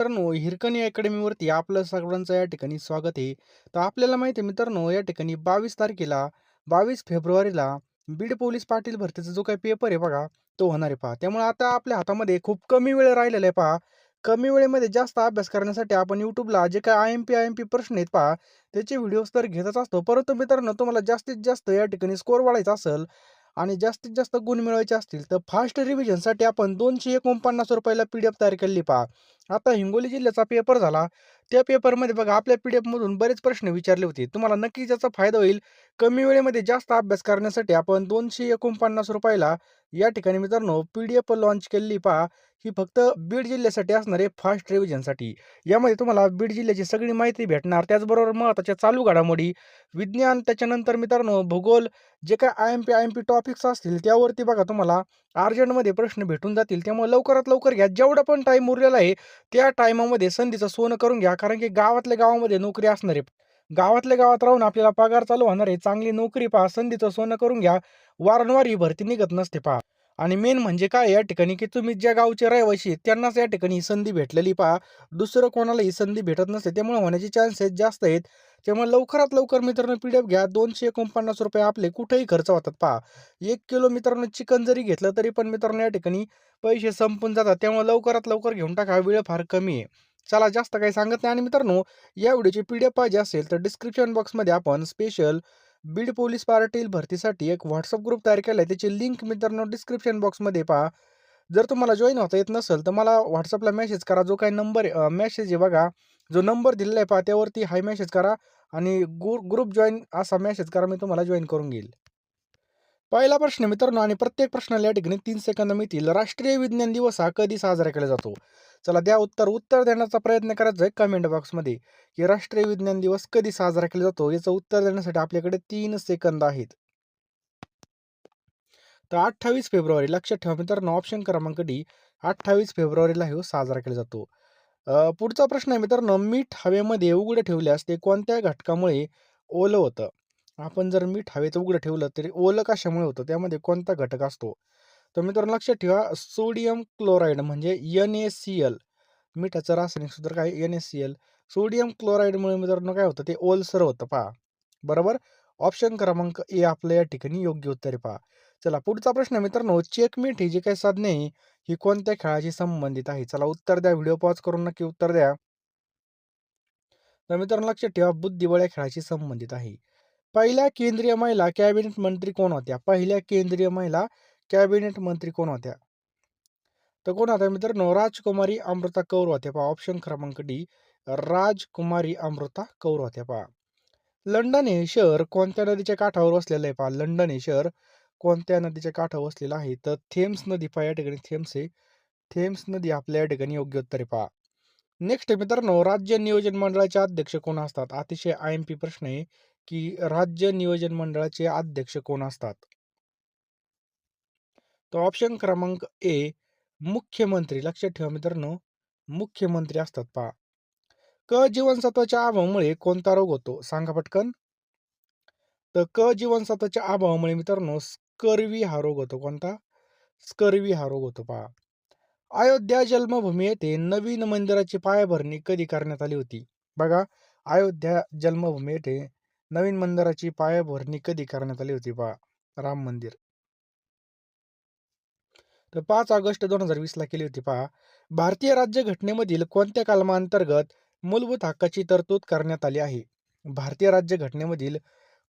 मित्रांनो, हिरकणी अकॅडमीवरती आपलं सगळ्यांचं या ठिकाणी स्वागत आहे. तर आपल्याला माहिती आहे मित्रांनो, या ठिकाणी 22 तारखेला 22 फेब्रुवारीला बीड पोलीस पाटील भरतीचा जो काही पेपर आहे बघा, तो होणार आहे पहा. त्यामुळे आता आपल्या हातामध्ये खूप कमी वेळ राहिलेला आहे पहा. कमी वेळेमध्ये जास्त अभ्यास करण्यासाठी आपण यूट्यूबला जे काही आय-एम-पी, आय-एम-पी प्रश्न आहेत पहा, त्याचे व्हिडिओज तर घेतच असतो. परंतु मित्रांनो, तुम्हाला जास्तीत जास्त या ठिकाणी स्कोर वाढायचा असेल आणि जास्तीत जास्त गुण मिळवायचे असतील, तर फास्ट रिव्हिजनसाठी आपण दोनशे एकोणपन्नास रुपयाला पी-डी-एफ तयार केलेली पहा. आता हिंगोली जिल्ह्याचा पेपर झाला. त्या पेपरमध्ये बघा आपल्या पी-डी-एफमधून बरेच प्रश्न विचारले होते. तुम्हाला नक्की याचा फायदा होईल. कमी वेळेमध्ये जास्त अभ्यास करण्यासाठी आपण दोनशे एकोणपन्नास रुपयाला या ठिकाणी मित्रांनो पी-डी-एफ लॉन्च केलेली पहा. ही फक्त बीड जिल्ह्यासाठी असणार आहे फास्ट रिव्हिजनसाठी. यामध्ये तुम्हाला बीड जिल्ह्याची सगळी माहिती भेटणार. त्याचबरोबर महत्त्वाच्या चालू घडामोडी, विज्ञान, त्याच्यानंतर मित्रांनो भूगोल, जे काय आय-एम-पी, आय-एम-पी टॉपिक्स असतील त्यावरती बघा तुम्हाला अर्जंटमध्ये प्रश्न भेटून जातील. त्यामुळे लवकरात लवकर घ्या. जेवढा पण टाईम उरलेला आहे, त्या टायमामध्ये संधीचं सोनं करून घ्या. कारण की गावातल्या गावामध्ये नोकरी असणार आहे. गावातल्या गावात राहून आपल्याला पगार चालू होणार आहे. चांगली नोकरी पहा, संधीचं सोनं करून घ्या. वारंवार ही भरती निघत नसते पहा. आणि मेन म्हणजे काय या ठिकाणी, की तुम्ही ज्या गावचे रहिवासी आहेत त्यांनाच या ठिकाणी ही संधी भेटलेली पहा. दुसरं कोणाला ही संधी भेटत नसते. त्यामुळे होण्याचे चान्सेस जास्त आहेत. त्यामुळे लवकरात लवकर मित्रांनो पी-डी-एफ घ्या. ₹249 आपले कुठेही खर्च होतात पहा. एक किलो मित्रांनो चिकन जरी घेतलं तरी पण मित्रांनो या ठिकाणी पैसे संपून जातात. त्यामुळे लवकरात लवकर घेऊन टाका. वेळ फार कमी आहे. चला जास्त काही सांगत नाही आणि मित्रांनो या व्हिडिओची पी-डी-एफ पाहिजे असेल तर डिस्क्रिप्शन बॉक्समध्ये आपण स्पेशल बीड पोलीस पार्टील भरतीसाठी एक व्हॉट्सअप ग्रुप तयार केला आहे. त्याची लिंक मित्रांनो डिस्क्रिप्शन बॉक्समध्ये पहा. जर तुम्हाला जॉईन होता येत नसेल तर मला व्हॉट्सअपला मेसेज करा. जो काही नंबर मेसेज आहे बघा, जो नंबर दिलेला आहे पहा त्यावरती हाय मेसेज करा आणि ग्रु ग्रुप जॉईन असा मेसेज करा. मी तुम्हाला जॉईन करून घेईल. पहिला प्रश्न मित्रांनो आणि प्रत्येक प्रश्नाला या ठिकाणी तीन सेकंद मिळतील. राष्ट्रीय विज्ञान दिवस हा कधी साजरा केला जातो? चला द्या उत्तर. उत्तर देण्याचा प्रयत्न करायचा आहे कमेंट बॉक्समध्ये, की राष्ट्रीय विज्ञान दिवस कधी साजरा केला जातो? याचं उत्तर देण्यासाठी आपल्याकडे तीन सेकंद आहेत. तर 28 फेब्रुवारी लक्षात ठेवा मित्रांनो ऑप्शन क्रमांक डी 28 फेब्रुवारीला हे साजरा केला जातो. पुढचा प्रश्न आहे मित्रांनो मीठ हवेमध्ये उघडं ठेवल्यास ते कोणत्या घटकामुळे ओलं होतं? आपण जर मीठ हवेत उघडं ठेवलं तरी ओलं कशामुळे होतं? त्यामध्ये कोणता घटक असतो? तर मित्रांनो लक्षात ठेवा सोडियम क्लोराईड म्हणजे NaCl मिठाचं रासायनिक सूत्र काय N S C L sodium क्लोराईडमुळे मित्रांनो काय होतं? ते ओलसर होतं पहा. बरोबर? ऑप्शन क्रमांक ए आपलं या ठिकाणी योग्य उत्तर पहा. चला पुढचा प्रश्न मित्रांनो चेकमेट ही जी काही साधने ही कोणत्या खेळाशी संबंधित आहे? चला उत्तर द्या. व्हिडिओ पॉज करून नक्की उत्तर द्या. तर मित्रांनो लक्षात ठेवा बुद्धिबळ या खेळाशी संबंधित आहे. पहिल्या केंद्रीय महिला कॅबिनेट मंत्री कोण होत्या? पहिल्या केंद्रीय महिला कॅबिनेट मंत्री कोण होत्या? तर कोण होत्या मित्रांनो राजकुमारी अमृता कौर होत्या पहा. ऑप्शन क्रमांक डी राजकुमारी अमृता कौर होत्या पहा. लंडन हे शहर कोणत्या नदीच्या काठावर वसलेलं आहे पहा? लंडन हे शहर कोणत्या नदीच्या काठावर वसलेलं आहे? तर थेम्स नदी पहा या ठिकाणी थेम्स आहे. थेम्स नदी आपल्या या ठिकाणी योग्य उत्तर आहे पहा. नेक्स्ट मित्रांनो राज्य नियोजन मंडळाचे अध्यक्ष कोण असतात? अतिशय आय-एम-पी प्रश्न आहे, की राज्य नियोजन मंडळाचे अध्यक्ष कोण असतात? तर ऑप्शन क्रमांक ए मुख्यमंत्री. लक्षात ठेवा मित्रांनो मुख्यमंत्री असतात पहा. क जीवनसत्वाच्या अभावामुळे कोणता रोग होतो? सांगा पटकन. तर क जीवनसत्वाच्या अभावामुळे मित्रांनो स्कर्वी हा रोग होतो. कोणता? स्कर्वी हा रोग होतो पहा. अयोध्या जन्मभूमी येथे नवीन मंदिराची पायाभरणी कधी करण्यात आली होती? बघा अयोध्या जन्मभूमी येथे नवीन मंदिराची पायाभरणी कधी करण्यात आली होती पहा? राम मंदिर. तर पाच ऑगस्ट 2020 ला केली होती पहा. भारतीय राज्यघटनेमधील कोणत्या कलमांतर्गत मूलभूत हक्काची तरतूद करण्यात आली आहे? भारतीय राज्यघटनेमधील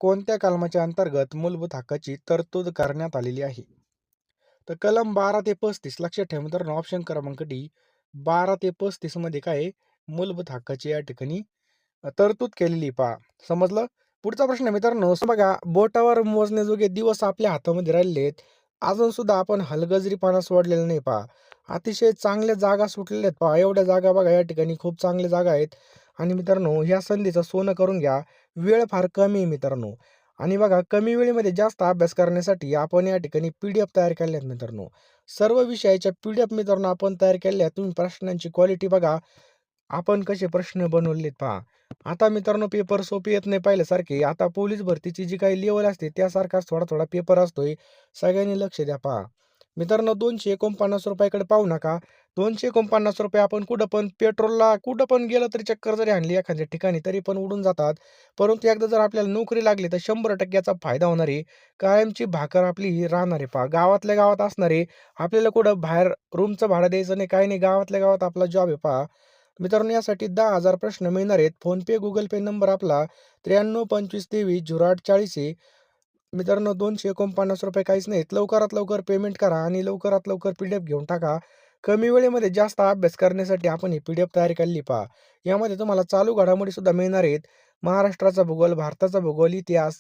कोणत्या कलमाच्या अंतर्गत मूलभूत हक्काची तरतूद करण्यात आलेली आहे? तर कलम 12 ते 35 लक्षात ठेवा मित्रांनो ऑप्शन क्रमांक डी 12 ते 35 मध्ये काय मूलभूत हक्काची या ठिकाणी तरतूद केलेली पहा. समजलं? पुढचा प्रश्न मित्रांनो बघा बोटावर मोजण्याजोगे दिवस आपल्या हातामध्ये राहिलेत आहेत. अजून सुद्धा आपण हलगजरीपणा सोडलेला नाही पहा. अतिशय चांगल्या जागा सुटलेल्या आहेत पहा. एवढ्या जागा बघा या ठिकाणी खूप चांगल्या जागा आहेत आणि मित्रांनो ह्या संधीचं सोनं करून घ्या. वेळ फार कमी आहे मित्रांनो आणि बघा कमी वेळेमध्ये जास्त अभ्यास करण्यासाठी आपण या ठिकाणी पी-डी-एफ तयार केल्या आहेत मित्रांनो. सर्व विषयाच्या पी-डी-एफ मित्रांनो आपण तयार केल्या आहेत. तुम्ही प्रश्नांची क्वालिटी बघा. आपण कसे प्रश्न बनवलेत पहा. आता मित्रांनो पेपर सोपे येत नाही पाहिल्यासारखे आता पोलीस भरतीची जी काही लेवल असते त्यासारखाच थोडा-थोडा पेपर असतोय. सगळ्यांनी लक्ष द्या पहा. मित्रांनो दोनशे एकोणपन्नास रुपयाकडे पाहू नका. दोनशे एकोणपन्नास रुपये आपण कुठं पण पेट्रोलला कुठं पण गेलं तरी चक्कर जरी आणली एखाद्या ठिकाणी तरी पण उडून जातात परंतु एकदा जर आपल्याला नोकरी लागली तर शंभर टक्क्याचा फायदा होणार आहे कायमची भाकर आपली ही राहणार आहे पहा गावातल्या गावात असणारे आपल्याला कुठं बाहेर रूमचं भाडं द्यायचं नाही काही नाही गावातल्या गावात आपला जॉब आहे पहा मित्रांनो यासाठी दहा हजार प्रश्न मिळणार आहेत. फोनपे गुगल पे नंबर आपला त्र्याण्णव पंचवीस तेवीस झिरो आठ चाळीस मित्रांनो दोनशे एकोणपन्नास रुपये काहीच नाहीत. लवकरात लवकर पेमेंट करा आणि लवकरात लवकर पी डी एफ घेऊन टाका. कमी वेळेमध्ये जास्त अभ्यास करण्यासाठी आपण ही पी डी एफ तयारी केली पहा. यामध्ये तुम्हाला चालू घडामोडीसुद्धा मिळणार आहेत. महाराष्ट्राचा भूगोल भारताचा भूगोल इतिहास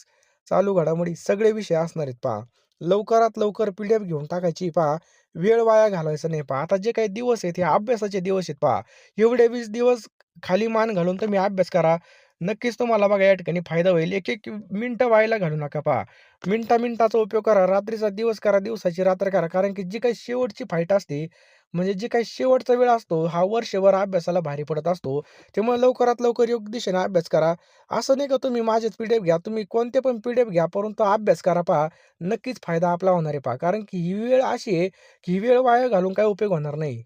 चालू घडामोडी सगळे विषय असणार आहेत पहा. लवकरात लवकर पी डी एफ घेऊन टाकायची पहा. वेळ वाया घालायचा नाही पहा. आता जे काही दिवस आहेत हे अभ्यासाचे दिवस आहेत पहा. एवढे वीस दिवस खाली मान घालून तुम्ही अभ्यास करा. नक्कीच तुम्हाला बघा या ठिकाणी फायदा होईल. एक एक मिनटं व्हायला घालू नका पहा. मिनटा मिनटाचा उपयोग करा. रात्रीचा दिवस करा दिवसाची रात्र करा. कारण की जी काही शेवटची फाईट असते म्हणजे जे काही शेवटचा वेळ असतो हा वर्षभर अभ्यासाला भारी पडत असतो. त्यामुळे लवकरात लवकर योग्य दिशेने अभ्यास करा. असं नाही का तुम्ही माझेच पी डी एफ घ्या तुम्ही कोणते पण पी डी एफ घ्या परंतु अभ्यास करा पहा. नक्कीच फायदा आपला होणार आहे पहा. कारण की ही वेळ अशी आहे की ही वेळ वाया घालून काही उपयोग होणार नाही.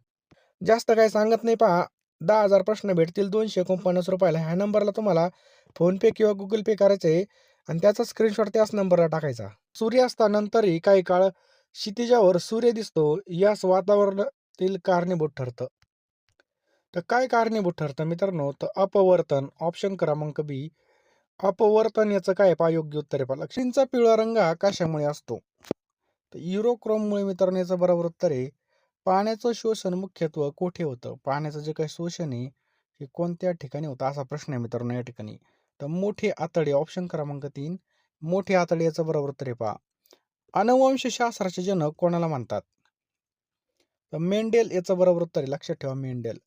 जास्त काही सांगत नाही पहा. दहा हजार प्रश्न भेटतील दोनशे एकोणपन्नास रुपयाला. ह्या नंबरला तुम्हाला फोनपे किंवा गुगल पे करायचं आहे आणि त्याचा स्क्रीनशॉट त्याच नंबरला टाकायचा. सूर्यास्तानंतरही काही काळ क्षितिजावर सूर्य दिसतो. यास वातावरण तील कारणीभूत ठरतं. तर काय कारणीभूत ठरतं मित्रांनो? तर अपवर्तन ऑप्शन क्रमांक बी अपवर्तन याचं काय पहा योग्य उत्तर आहे पहा. लक्षींचा पिवळा रंग हा कशामुळे असतो? तर युरोक्रोममुळे मित्रांनो याचं बरोबर उत्तर आहे. पाण्याचं शोषण मुख्यत्व कोठे होतं? पाण्याचं जे काही शोषण आहे हे कोणत्या ठिकाणी होतं? असा प्रश्न आहे मित्रांनो या ठिकाणी. तर मोठे आतडे ऑप्शन क्रमांक तीन. मोठे आतडे याचं बरोबर उत्तर आहे पहा. अनुवंशशास्त्राचे जनक कोणाला म्हणतात मेंडेल याचं बरोबर उत्तर आहे. लक्षात ठेवा मेंडेल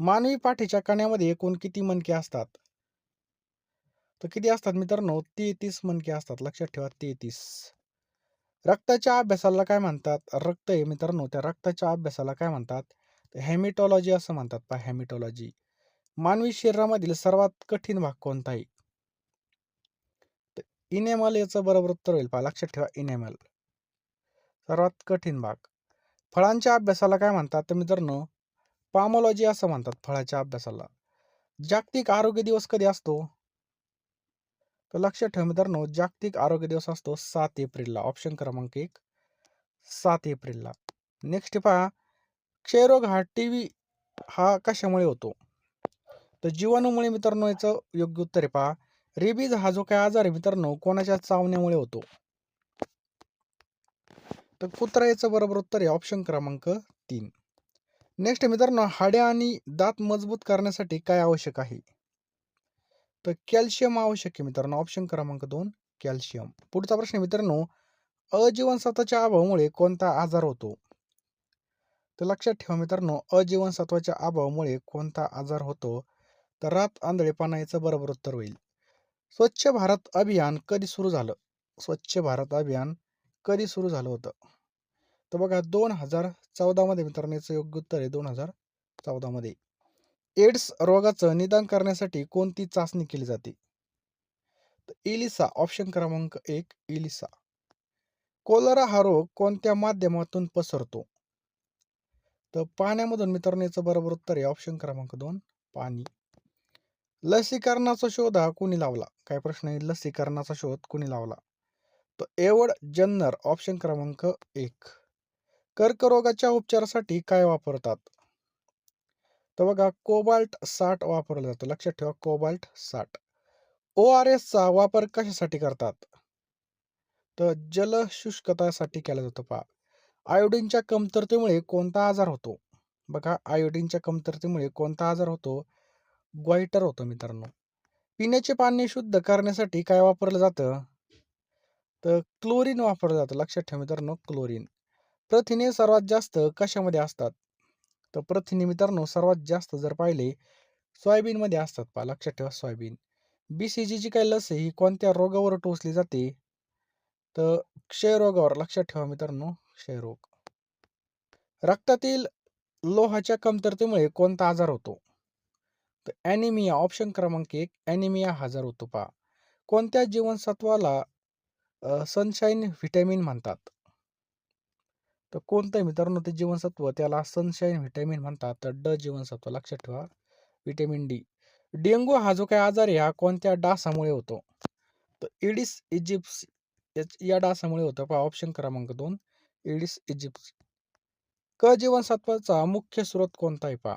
मानवी पाठीच्या कण्यामध्ये एकूण किती मणके असतात? तर किती असतात मित्रांनो? तेहतीस मणके असतात. लक्षात ठेवा तेहतीस. रक्ताच्या अभ्यासाला काय म्हणतात? रक्त आहे मित्रांनो. त्या रक्ताच्या अभ्यासाला काय म्हणतात? हेमिटॉलॉजी असं म्हणतात. पा हेमिटॉलॉजी. मानवी शरीरामधील सर्वात कठीण भाग कोणता आहे? इनेमल याचं बरोबर उत्तर होईल. पहा लक्षात ठेवा इनेमल. सर्वात कठीण भाग. फळांच्या अभ्यासाला काय म्हणतात तर मित्रांनो? पामोलॉजी असं म्हणतात फळाच्या अभ्यासाला. जागतिक आरोग्य दिवस कधी असतो? तर लक्षात ठेव मित्रांनो जागतिक आरोग्य दिवस असतो सात एप्रिलला. ऑप्शन क्रमांक एक सात एप्रिलला. नेक्स्ट पहा क्षयरोग हा टी व्ही हा कशामुळे होतो? तर जीवाणूमुळे मित्रांनो याचं योग्य उत्तर आहे पहा. रेबीज हा जो काय आजार आहे मित्रांनो कोणाच्या चावण्यामुळे होतो? तर कुत्रा याचं बरोबर उत्तर आहे ऑप्शन क्रमांक तीन. नेक्स्ट मित्रांनो हाडे आणि दात मजबूत करण्यासाठी काय आवश्यक आहे? तर कॅल्शियम आवश्यक आहे मित्रांनो ऑप्शन क्रमांक दोन कॅल्शियम पुढचा प्रश्न मित्रांनो अजीवनसत्वाच्या अभावामुळे कोणता आजार होतो? तर लक्षात ठेवा मित्रांनो अजीवनसत्वाच्या अभावामुळे कोणता आजार होतो? तर रात आंधळेपणा याचं बरोबर उत्तर होईल. स्वच्छ भारत अभियान कधी सुरू झालं? स्वच्छ भारत अभियान कधी सुरू झालं होतं? तर बघा दोन हजार चौदामध्ये मित्रांनो याचं योग्य उत्तर आहे दोन हजार चौदामध्ये एड्स रोगाचं निदान करण्यासाठी कोणती चाचणी केली जाते? इलिसा ऑप्शन क्रमांक एक इलिसा. कोलरा हा रोग कोणत्या माध्यमातून पसरतो? तर पाण्यामधून मित्रांनो याचं बरोबर उत्तर आहे ऑप्शन क्रमांक दोन पाणी. लसीकरणाचा शोध हा कुणी लावला? काय प्रश्न आहे? लसीकरणाचा शोध कुणी लावला? तर एवढ जन्नर ऑप्शन क्रमांक एक. कर्करोगाच्या उपचारासाठी काय वापरतात? तर बघा कोबाल्ट साठ वापरलं जातं. लक्षात ठेवा कोबाल्ट साठ. ओ आर एसचा वापर कशासाठी करतात? तर जलशुष्कतासाठी केला जातो पहा. आयोडीनच्या कमतरतेमुळे कोणता आजार होतो? बघा आयोडीनच्या कमतरतेमुळे कोणता आजार होतो? ग्वाइटर होतो मित्रांनो. पिण्याचे पाणी शुद्ध करण्यासाठी काय वापरलं जातं? तर क्लोरीन वापरलं जातं. लक्षात ठेवा मित्रांनो क्लोरीन. प्रथिने सर्वात जास्त कशामध्ये असतात? तर प्रथिने मित्रांनो सर्वात जास्त जर पाहिले सोयाबीनमध्ये असतात पहा. लक्षात ठेवा सोयाबीन. बी सी जी जी काही लस ही कोणत्या रोगावर टोचली जाते? तर क्षयरोगावर लक्षात ठेवा मित्रांनो क्षयरोग. रक्तातील लोहाच्या कमतरतेमुळे कोणता आजार होतो? तर ॲनिमिया ऑप्शन क्रमांक एक ॲनिमिया आजार होतो पहा. कोणत्या जीवनसत्वाला सनशाईन व्हिटॅमिन म्हणतात. तर कोणतं मित्रांनो ते जीवनसत्व त्याला सनशाईन व्हिटॅमिन म्हणतात. तर ड जीवनसत्व लक्षात ठेवा. व्हिटॅमिन डी डेंगू हा जो काही आजार आहे हा कोणत्या डासामुळे होतो? तर इडिस इजिप्स याच- या डासामुळे होतं. पहा ऑप्शन क्रमांक दोन इडिस इजिप्स क जीवनसत्वाचा मुख्य स्रोत कोणता आहे पहा?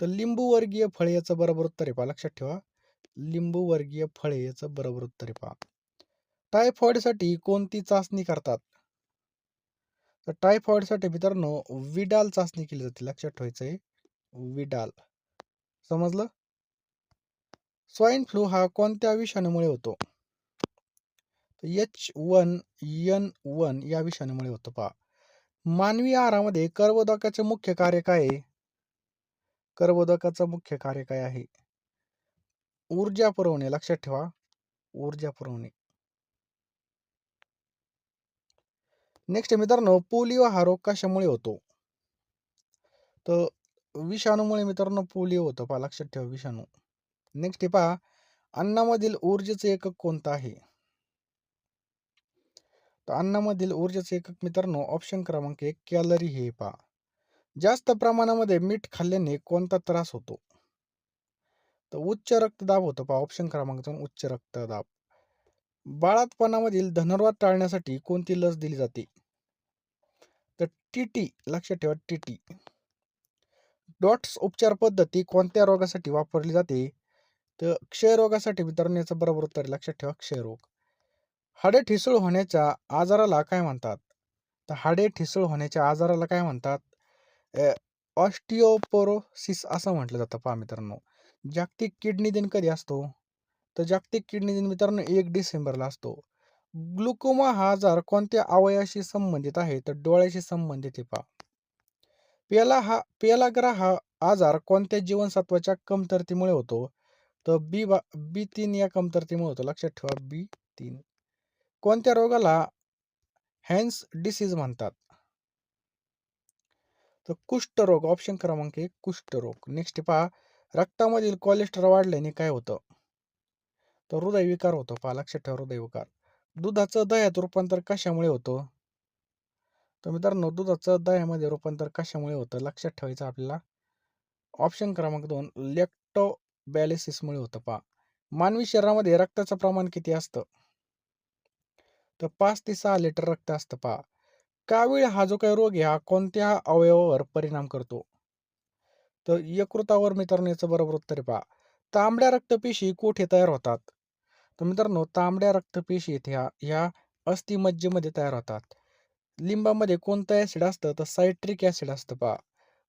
तर लिंबू वर्गीय फळे याचं बरोबर उत्तर आहे पहा लक्षात ठेवा. लिंबूवर्गीय फळे याचं बरोबर उत्तर आहे पहा. टायफॉइडसाठी कोणती चाचणी करतात? तर टायफॉइडसाठी मित्रांनो विडाल चाचणी केली जाते लक्षात ठेवायचं आहे. विडाल. समजलं? स्वाईन फ्लू हा कोणत्या विषाणूमुळे होतो? एच वन एन वन या विषाणूमुळे होतो पहा. मानवी आहारामध्ये कर्बोदकाचे मुख्य कार्य काय आहे? कर्बोदकाचं मुख्य कार्य काय आहे? ऊर्जा पुरवणे लक्षात ठेवा. ऊर्जा पुरवणे. नेक्स्ट मित्रांनो पोलिओ हा रोग कशामुळे होतो? तर विषाणूमुळे मित्रांनो पोलिओ होतो. पहा लक्षात ठेवा विषाणू. नेक्स्ट पहा अन्नामधील ऊर्जेचे एकक कोणतं आहे? तर अन्नामधील ऊर्जेचे एकक मित्रांनो ऑप्शन क्रमांक एक कॅलरी हे पहा. जास्त प्रमाणामध्ये मीठ खाल्ल्याने कोणता त्रास होतो? तर उच्च रक्तदाब होतो. पहा ऑप्शन क्रमांक दोन उच्च रक्तदाब. बाळातपणामधील धनुर्वाद टाळण्यासाठी कोणती लस दिली जाते? तर टी टी लक्षात ठेवा टी टी डॉट्स उपचार पद्धती कोणत्या रोगासाठी वापरली जाते? तर क्षयरोगासाठी मित्रांनो याचं बरोबर उत्तर लक्षात ठेवा क्षयरोग हाडे ठिसूळ होण्याच्या आजाराला काय म्हणतात? तर हाडे ठिसूळ होण्याच्या आजाराला काय म्हणतात? ऑस्टिओपोरोसिस असं म्हटलं जातं पहा मित्रांनो. जागतिक किडनी दिन कधी असतो? तर जागतिक किडनी दिन मित्रांनो एक डिसेंबरला असतो. ग्लुकोमा हा आजार कोणत्या अवयाशी संबंधित आहे? तर डोळ्याशी संबंधित आहे पहा. पेला हा पेलाग्रा हा आजार कोणत्या जीवनसत्वाच्या कमतरतेमुळे होतो? तर बी बा बी तीन या कमतरतेमुळे होतो. लक्षात ठेवा बी तीन. कोणत्या रोगाला हॅन्स डिसीज म्हणतात? तर कुष्ठरोग ऑप्शन क्रमांक एक कुष्ठरोग. नेक्स्ट पहा. रक्तामधील कोलेस्ट्रॉल वाढल्याने काय होतं? तर हृदयविकार होतो. पहा लक्षात ठेवा हृदयविकार दुधाचं दह्यात रूपांतर कशामुळे होतं? तर मित्रांनो दुधाचं दह्यामध्ये रूपांतर कशामुळे होतं? लक्षात ठेवायचं आपल्याला. ऑप्शन क्रमांक दोन लेक्टोबॅलिसिसमुळे होतं पहा. मानवी शरीरामध्ये रक्ताचं प्रमाण किती असतं? तर पाच ते सहा लिटर रक्त असतं पहा. कावीळ हा जो काही रोग आहे हा कोणत्या अवयवावर परिणाम करतो? तर यकृतावर मित्रांनो याचं बरोबर उत्तर आहे पहा. तांबड्या रक्तपेशी कोठे तयार होतात? तर मित्रांनो तांबड्या रक्तपेशी ह्या ह्या अस्थिमज्जेमध्ये तयार होतात. लिंबामध्ये कोणतं ॲसिड असतं? तर सायट्रिक ॲसिड असतं पहा.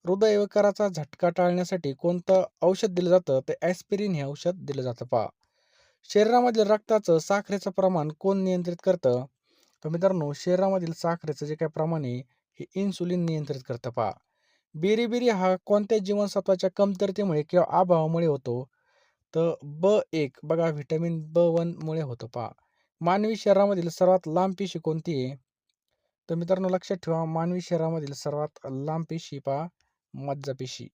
हृदयविकाराचा झटका टाळण्यासाठी कोणतं औषध दिलं जातं? तर ॲस्पिरिन हे औषध दिलं जातं पहा. शरीरामधील रक्ताचं साखरेचं प्रमाण कोण नियंत्रित करतं? तर मित्रांनो शरीरामधील साखरेचं जे काही प्रमाण आहे हे इन्सुलिन नियंत्रित करतं पहा. बेरीबेरी हा कोणत्या जीवनसत्वाच्या कमतरतेमुळे किंवा अभावामुळे होतो? तर ब एक बघा व्हिटॅमिन ब वनमुळे होतो पहा. मानवी शरीरामधील सर्वात लांब पेशी कोणती आहे? तर मित्रांनो लक्षात ठेवा मानवी शरीरामधील सर्वात लांब पेशी पहा मज्जापेशी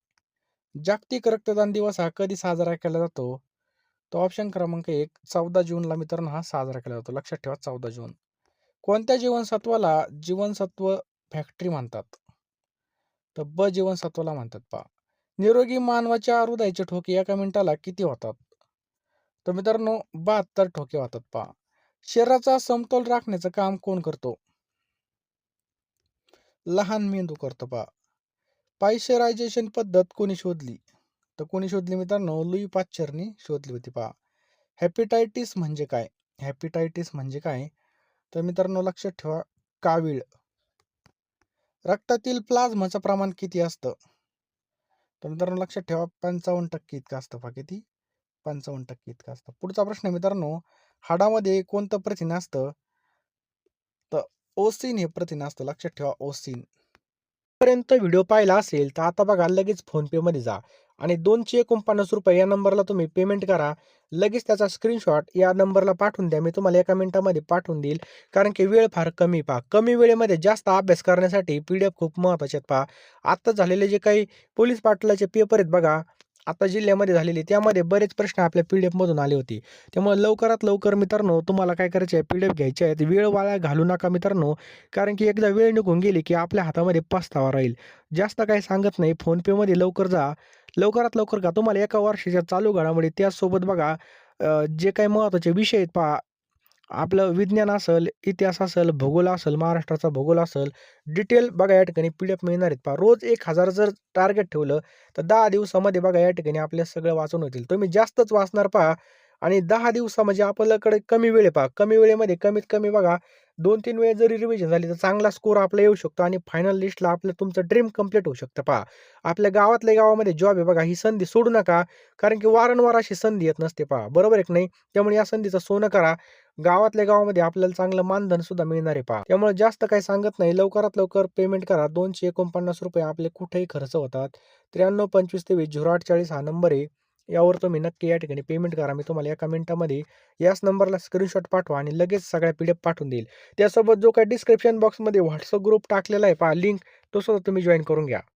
जागतिक रक्तदान दिवस हा कधी साजरा केला जातो? तो ऑप्शन क्रमांक एक चौदा जूनला मित्रांनो हा साजरा केला जातो. लक्षात ठेवा चौदा जून. कोणत्या जीवनसत्वाला जीवनसत्व फॅक्टरी म्हणतात? तर ब जीवनसत्वाला म्हणतात पहा. निरोगी मानवाच्या हृदयाचे ठोके एका मिनिटाला किती होतात? तर मित्रांनो बहात्तर ठोके होतात पहा. शरीराचा समतोल राखण्याचं काम कोण करतो? लहान मेंदू करतो पहा. पायशरायझेशन पद्धत कोणी शोधली? तर कोणी शोधली मित्रांनो? लुई पाश्चरनी शोधली होती पहा. हॅपिटायटिस म्हणजे काय? हॅपिटायटिस म्हणजे काय? तर मित्रांनो लक्षात ठेवा. कावीळ. रक्तातील प्लाझ्माचं प्रमाण किती असतं? तर मित्रांनो लक्षात ठेवा पंचावन्न टक्के इतकं असतं पहा किती? पंचावन्न टक्के इतकं असतं. पुढचा प्रश्न आहे मित्रांनो हाडामध्ये कोणतं प्रथिन असतं? तर ओसिन हे प्रथिन असतं लक्षात ठेवा ओसिन. पर्यंत व्हिडिओ पाहिला असेल तर आता बघा लगेच फोनपे मध्ये जा. आणि दोनशे एकोणपन्नास रुपये या नंबरला तुम्ही पेमेंट करा. लगेच त्याचा स्क्रीनशॉट या नंबरला पाठवून द्या. मी तुम्हाला एका मिनिटामध्ये पाठवून देईल. कारण की वेळ फार कमी पहा. कमी वेळेमध्ये जास्त अभ्यास करण्यासाठी पी डी एफ खूप महत्त्वाचे आहेत पहा. आत्ता झालेले जे काही पोलीस पाटलाचे पेपर आहेत बघा. आता जिल्ह्यामध्ये झालेली त्यामध्ये बरेच प्रश्न आपल्या पी डी एफमधून आले होते. त्यामुळे लवकरात लवकर मित्रांनो तुम्हाला काय करायचे आहे? पी डी एफ घ्यायचे आहेत. वेळ वाया घालू नका मित्रांनो. कारण की एकदा वेळ निघून गेली की आपल्या हातामध्ये पस्तावा राहील. जास्त काही सांगत नाही. फोनपेमध्ये लवकर जा. लवकरात लवकर का तुम्हाला एका वर्षाच्या चालू घडामोडी त्याचसोबत बघा जे काही महत्त्वाचे विषय आहेत पहा. आपलं विज्ञान असेल इतिहास असेल भूगोल असेल महाराष्ट्राचा भूगोल असेल डिटेल बघा या ठिकाणी पी डी एफ मिळणार आहेत. पहा रोज एक हजार जर टार्गेट ठेवलं तर दहा दिवसामध्ये बघा या ठिकाणी आपल्या सगळं वाचून होतील. तुम्ही जास्तच वाचणार पहा. आणि दहा दिवसा म्हणजे आपल्याकडे कमी वेळ पहा. कमी वेळेमध्ये कमीत कमी बघा दोन तीन वेळ जरी रिव्हिजन झाली तर चांगला स्कोर आपला येऊ शकतो आणि फायनल लिस्टला आपलं तुमचं ड्रीम कंप्लीट होऊ शकतं. पहा आपल्या गावातल्या गावामध्ये जॉब आहे बघा ही संधी सोडू नका कारण की वारंवार अशी संधी येत नसते पहा. बरोबर आहे नाही? त्यामुळे या संधीचं सोनं करा. गावातल्या गावामध्ये आपल्याला चांगलं मानधन सुद्धा मिळणार आहे पहा. त्यामुळे जास्त काही सांगत नाही. लवकरात लवकर पेमेंट करा. दोनशे एकोणपन्नास रुपये आपले कुठेही खर्च होतात. त्र्याण्णव पंचवीस तेवीस झिरो आठ चाळीस हा नंबर आहे. यावर तुम्ही नक्की या ठिकाणी पेमेंट करा. मी तुम्हाला एका मिनटामध्ये याच नंबरला स्क्रीनशॉट पाठवा आणि लगेच सगळ्या पी डी एफ पाठवून देईल. त्यासोबत जो काही डिस्क्रिप्शन बॉक्समध्ये व्हॉट्सअप ग्रुप टाकलेला आहे पहा लिंक तो सुद्धा तुम्ही जॉईन करून घ्या.